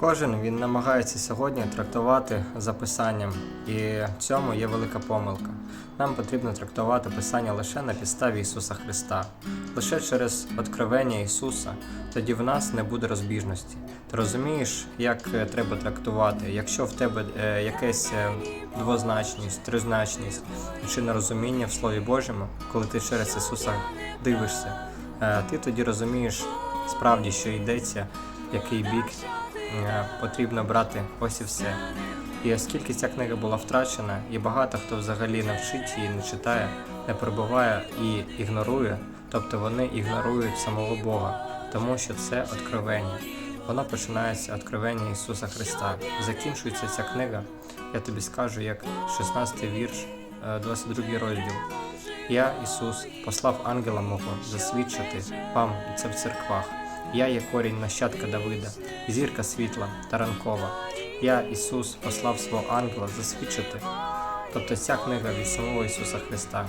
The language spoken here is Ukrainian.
Кожен він намагається сьогодні трактувати за писанням, і в цьому є велика помилка. Нам потрібно трактувати писання лише на підставі Ісуса Христа, лише через откровення Ісуса. Тоді в нас не буде розбіжності. Ти розумієш, як е, треба трактувати, якщо в тебе е, якась е, двозначність, тризначність чи нерозуміння в Слові Божому, коли ти через Ісуса дивишся, ти тоді розумієш справді, що йдеться, який бік е, потрібно брати ось і все. І оскільки ця книга була втрачена, і багато хто взагалі не вчить її, не читає, не перебуває і ігнорує, тобто вони ігнорують самого Бога, тому що це откровення. Воно починається откровення Ісуса Христа. Закінчується ця книга, я тобі скажу, як 16 вірш, е, 22 розділ. Я, Ісус, послав ангела мого засвідчити вам це в церквах. Я є корінь нащадка Давида, зірка світла Таранкова. Я, Ісус, послав свого ангела засвідчити. Тобто ця книга від самого Ісуса Христа.